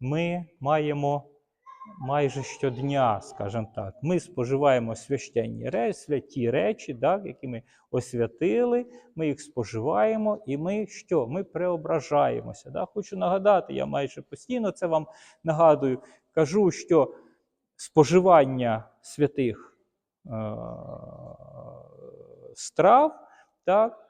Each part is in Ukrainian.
ми маємо майже щодня, скажімо так, ми споживаємо священні речі, святі речі, так, які ми освятили, ми їх споживаємо, і ми що? Ми преображаємося. Так? Хочу нагадати, я майже постійно це вам нагадую, кажу, що споживання святих е- страв, так,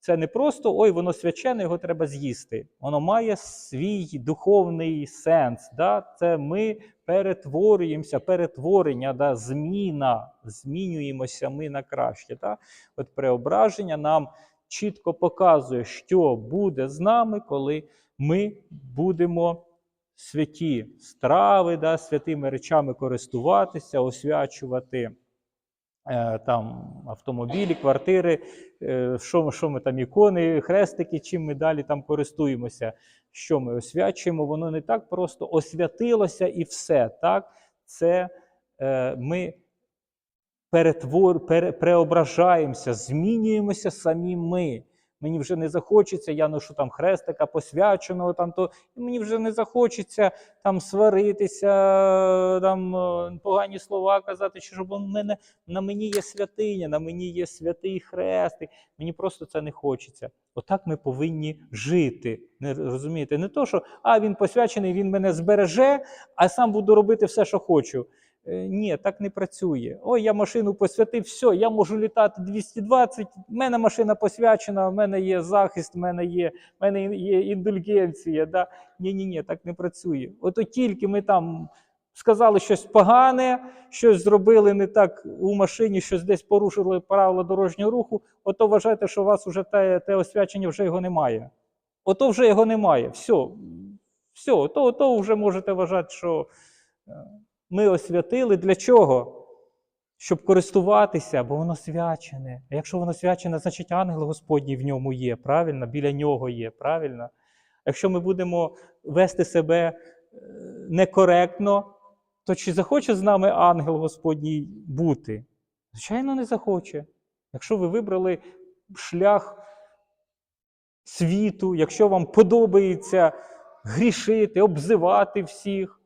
це не просто ой, воно свячене, його треба з'їсти. Воно має свій духовний сенс. Да? Це ми перетворюємося, перетворення, да? зміна, змінюємося ми на краще. Да? От преображення нам чітко показує, що буде з нами, коли ми будемо святі страви, да? святими речами користуватися, освячувати. Е, Там автомобілі, квартири, е, що, що ми там, ікони, хрестики, чим ми далі там користуємося, що ми освячуємо, воно не так просто освятилося і все. Так? Це е, ми перетвор, пере, преображаємося, змінюємося самі ми. Мені вже не захочеться, я ношу там хрестика посвяченого, там, то, мені вже не захочеться там сваритися, там е, погані слова казати, щоб у мене на мені є святиня, на мені є святий хрестик. Мені просто це не хочеться. Отак ми повинні жити. Не розумієте? Не то, що а він посвячений, він мене збереже, а сам буду робити все, що хочу. Е, Ні, так не працює. Ой, я машину посвятив, все, я можу літати 220, в мене машина посвячена, в мене є захист, в мене є, в мене є індульгенція. Да? Ні, ні, так не працює. Ото тільки ми там сказали щось погане, щось зробили не так у машині, щось десь порушили правила дорожнього руху, ото вважайте, що у вас вже те, те освячення вже його немає. Ото вже його немає. Все, все, ото, ото вже можете вважати, що е, ми освятили. Для чого? Щоб користуватися, бо воно свячене. А якщо воно свячене, значить ангел Господній в ньому є, правильно? Біля нього є, правильно? Якщо ми будемо вести себе е, некоректно, то чи захоче з нами ангел Господній бути? Звичайно, не захоче. Якщо ви вибрали шлях світу, якщо вам подобається грішити, обзивати всіх,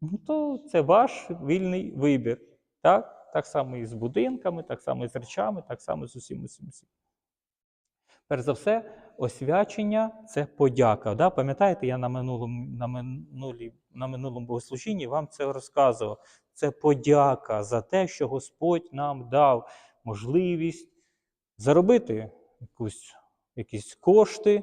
ну то це ваш вільний вибір. Так? так само і з будинками, так само і з речами, так само з усім усім. усім. Перш за все, освячення це подяка. Да? Пам'ятаєте, я на минулому, на, минулі, на минулому богослужінні вам це розказував. Це подяка за те, що Господь нам дав можливість заробити якусь, якісь кошти,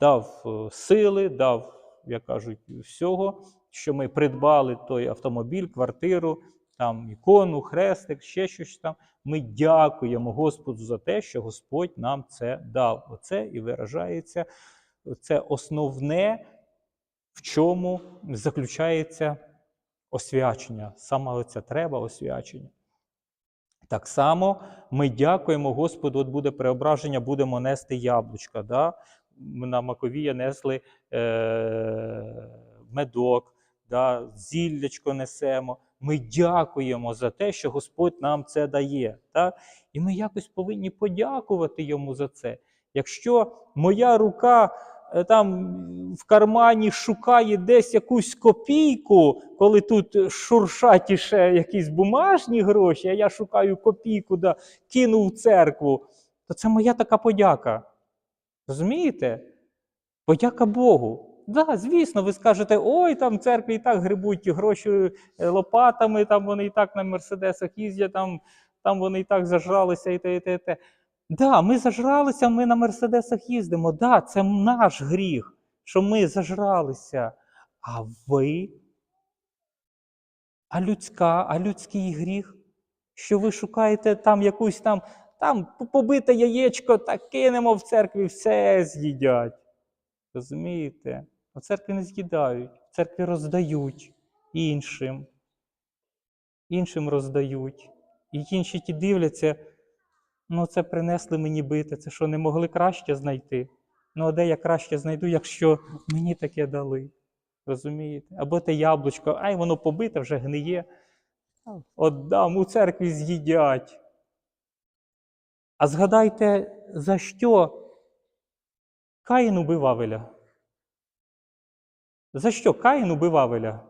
дав е, сили, дав, як кажуть, всього, що ми придбали той автомобіль, квартиру, там ікону, хрестик, ще щось там. Ми дякуємо Господу за те, що Господь нам це дав. Оце і виражається, це основне, в чому заключається освячення. Саме оця треба освячення. Так само ми дякуємо Господу, от буде преображення, будемо нести яблучка. Да? На Маковія несли е- медок, да? зіллячко несемо. Ми дякуємо за те, що Господь нам це дає. Так? І ми якось повинні подякувати йому за це. Якщо моя рука е, там в кармані шукає десь якусь копійку, коли тут шуршать іще якісь бумажні гроші, а я шукаю копійку, да, кину в церкву, то це моя така подяка. Розумієте? Подяка Богу. Да, звісно, ви скажете, ой, там церкві і так грибуть гроші е, лопатами, там вони і так на мерседесах їздять, там, там вони і так зажралися, і те, і те, і те. Да, ми зажралися, ми на мерседесах їздимо. Да, це наш гріх, що ми зажралися. А ви? А людська, а людський гріх? Що ви шукаєте там якусь там, там побите яєчко, та кинемо в церкві, все з'їдять. Розумієте? У церкві не з'їдають, в церкві роздають іншим. Іншим роздають. І інші ті дивляться, ну це принесли мені бити, це що не могли краще знайти. Ну, а де я краще знайду, якщо мені таке дали. Розумієте? Або те яблучко, ай, воно побите, вже гниє. Отдам, у церкві з'їдять. А згадайте, за що Каїн убив Авеля? За що Каїн убив Авеля?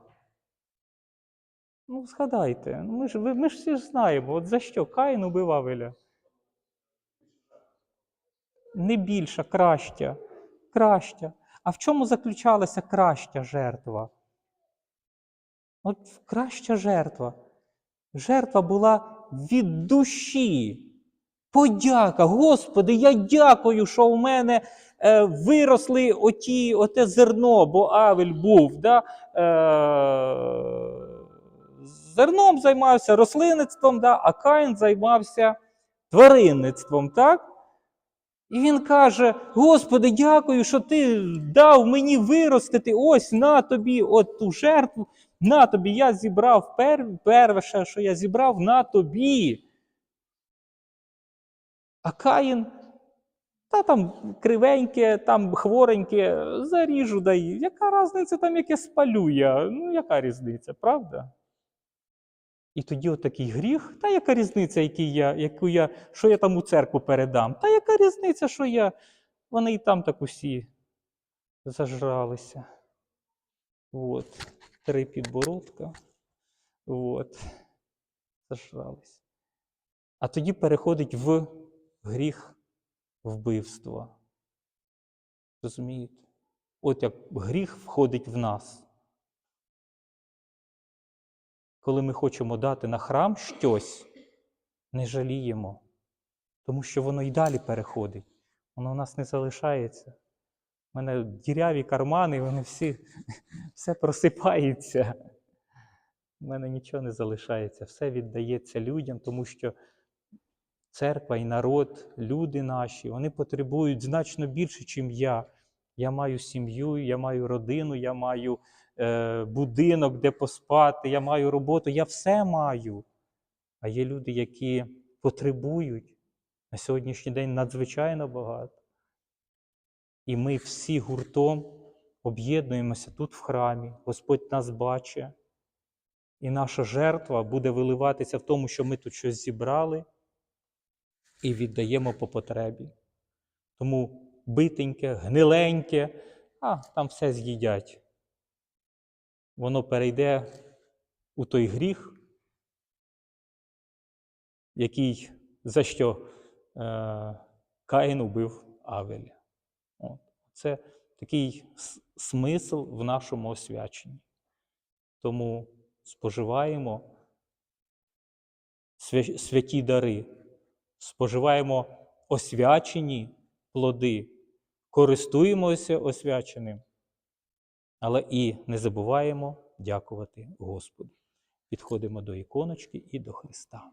Ну, згадайте, ну, ми ж, ми ж всі знаємо, от за що Каїн убив Авеля? Не більша, краща, краща. А в чому заключалася краща жертва? От краща жертва. Жертва була від душі. Подяка. Господи, я дякую, що у мене е, виросли оті, оте зерно, бо Авель був. Да? Е, зерном займався рослинництвом, да? а Каїн займався тваринництвом. так? І він каже: Господи, дякую, що ти дав мені виростити. Ось на тобі от ту жертву, на тобі я зібрав пер, перше, що я зібрав на тобі. А Каїн, та там кривеньке, там хвореньке, заріжу дай. Яка різниця там, яке спалю я? Ну, яка різниця, правда? І тоді отакий гріх, та яка різниця, який я, яку я, що я там у церкву передам? Та яка різниця, що я. Вони і там так усі зажралися. От. Три підбородка. От. Зажралися. А тоді переходить в гріх вбивства. Розумієте? От як гріх входить в нас. Коли ми хочемо дати на храм щось, не жаліємо, тому що воно й далі переходить. Воно у нас не залишається. У мене діряві кармани, вони всі, все просипається. У мене нічого не залишається, все віддається людям, тому що церква і народ, люди наші, вони потребують значно більше, ніж я. Я маю сім'ю, я маю родину, я маю е, будинок, де поспати, я маю роботу, я все маю. А є люди, які потребують на сьогоднішній день надзвичайно багато. І ми всі гуртом об'єднуємося тут в храмі, Господь нас бачить, і наша жертва буде виливатися в тому, що ми тут щось зібрали і віддаємо по потребі. Тому битеньке, гниленьке, а там все з'їдять. Воно перейде у той гріх, який за що е, Каїн убив Авеля. Це такий смисл в нашому освяченні. Тому споживаємо святі дари, споживаємо освячені плоди, користуємося освяченим, але і не забуваємо дякувати Господу. Підходимо до іконочки і до Христа.